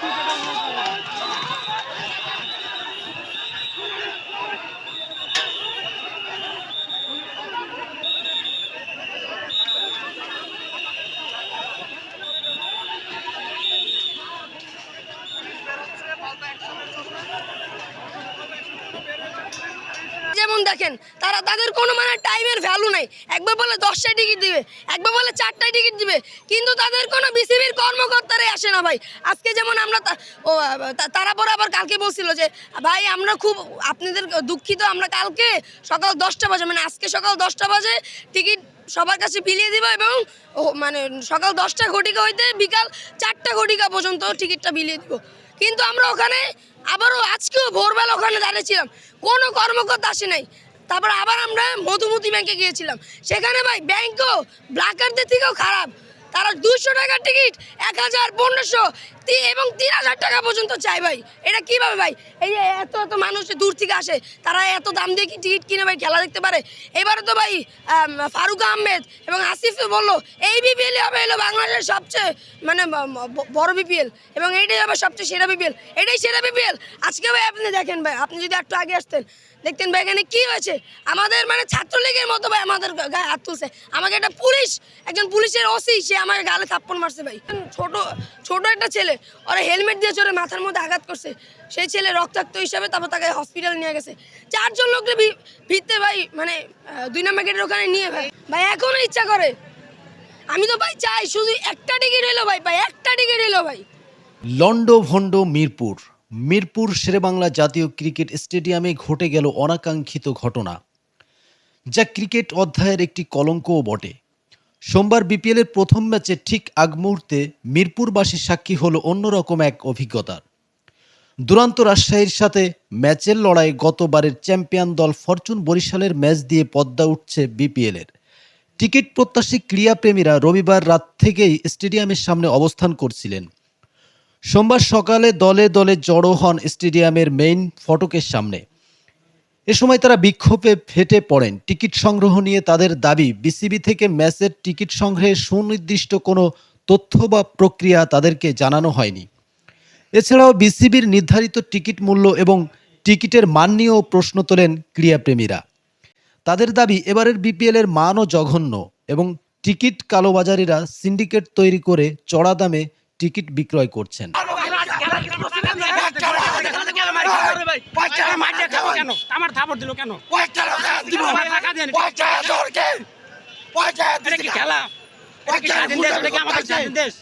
keep it on. যেমন দেখেন, তারা তাদের কোনো মানে টাইমের ভ্যালু নেই। একবার বলে দশটায় টিকিট দিবে, একবার বলে চারটায় টিকিট দিবে, কিন্তু তাদের কোনো বিসিবির কর্মকর্তারাই আসে না ভাই। আজকে যেমন আমরা তারা পরে আবার কালকে বলছিল যে, ভাই, আমরা খুব আপনাদের দুঃখিত, আমরা কালকে সকাল দশটা বাজে মানে আজকে সকাল দশটা বাজে টিকিট সবার কাছে বিলিয়ে দিব এবং মানে সকাল দশটা ঘটিকা হইতে বিকাল চারটা ঘটিকা পর্যন্ত টিকিটটা বিলিয়ে দিব। কিন্তু আমরা ওখানে আবারও আজকেও ভোরবেলা ওখানে দাঁড়িয়েছিলাম। কোনো কর্মকর্তা আসে নাই। তারপর আবার আমরা মধুমতি ব্যাংকে গিয়েছিলাম। সেখানে ভাই ব্যাংকও ব্ল্যাকারদের থেকেও খারাপ। তারা দুশো টাকার টিকিট, এক হাজার পনেরোশো এবং তিন হাজার টাকা পর্যন্ত চাই ভাই। এটা কীভাবে ভাই? এই যে এত এত মানুষ দূর থেকে আসে, তারা এত দাম দিয়ে কি টিকিট কিনে ভাই খেলা দেখতে পারে? এবারে তো ভাই ফারুক আহমেদ এবং আসিফ বলল, এই বিপিএল হবে এলো বাংলাদেশের সবচেয়ে মানে বড় বিপিএল এবং এইটাই হবে সবচেয়ে সেরা বিপিএল এটাই সেরা বিপিএল আজকে ভাই আপনি দেখেন ভাই, আপনি যদি একটু আগে আসতেন, দেখতেন ভাই এখানে কী হয়েছে? আমাদের মানে ছাত্রলীগের মতো ভাই আমাদের গায়ে হাত তুলছে। আমাকে একটা পুলিশ, একজন পুলিশের ওসি সে আমাকে গালে থাপ্পড় মারছে ভাই। ছোট ছোট একটা ছেলে, ওরা হেলমেট দিয়ে চড়ে মাথার মধ্যে আঘাত করছে। সেই ছেলে রক্তাক্ত হিসাবে তারপর তাকে হসপিটাল নিয়ে গেছে। চারজন লোককে ভি- ভিড়তে ভাই মানে দুই নম্বর গেটের ওখানে নিয়ে ভাই। ভাই, এখনও ইচ্ছা করে। আমি তো ভাই চাই শুধু একটা টিকিট হইল ভাই ভাই, একটা টিকিট হইল ভাই। লন্ডভন্ড মিরপুর। মিরপুর শেরেবাংলা জাতীয় ক্রিকেট স্টেডিয়ামে ঘটে গেল অনাকাঙ্ক্ষিত ঘটনা, যা ক্রিকেট অধ্যায়ের একটি কলঙ্কও বটে। সোমবার বিপিএলের প্রথম ম্যাচে ঠিক আগ মুহূর্তে মিরপুরবাসীর সাক্ষী হলো অন্যরকম এক অভিজ্ঞতার। দুরান্ত রাজশাহীর সাথে ম্যাচের লড়াই গতবারের চ্যাম্পিয়ন দল ফরচুন বরিশালের ম্যাচ দিয়ে পদ্মা উঠছে বিপিএলের। টিকিট প্রত্যাশী ক্রীড়াপ্রেমীরা রবিবার রাত থেকেই স্টেডিয়ামের সামনে অবস্থান করছিলেন। সোমবার সকালে দলে দলে জড়ো হন স্টেডিয়ামের মেইন ফটকের সামনে। এ সময় তারা বিক্ষোভে ফেটে পড়েন টিকিট সংগ্রহ নিয়ে তাদের দাবি বিসিবি থেকে ম্যাচের টিকিট সংগ্রহে সুনির্দিষ্ট কোনো তথ্য বা প্রক্রিয়া তাদেরকে জানানো হয়নি এছাড়াও বিসিবির নির্ধারিত টিকিট মূল্য এবং টিকিটের মান নিয়েও প্রশ্ন তোলেন ক্রীড়াপ্রেমীরা তাদের দাবি এবারের বিপিএলের মানও জঘন্য এবং টিকিট কালোবাজারিরা সিন্ডিকেট তৈরি করে চড়া দামে টিকিট বিক্রয় করছেন আমার থাপড় দিল কেন? খেলা? আমাদের দেশ?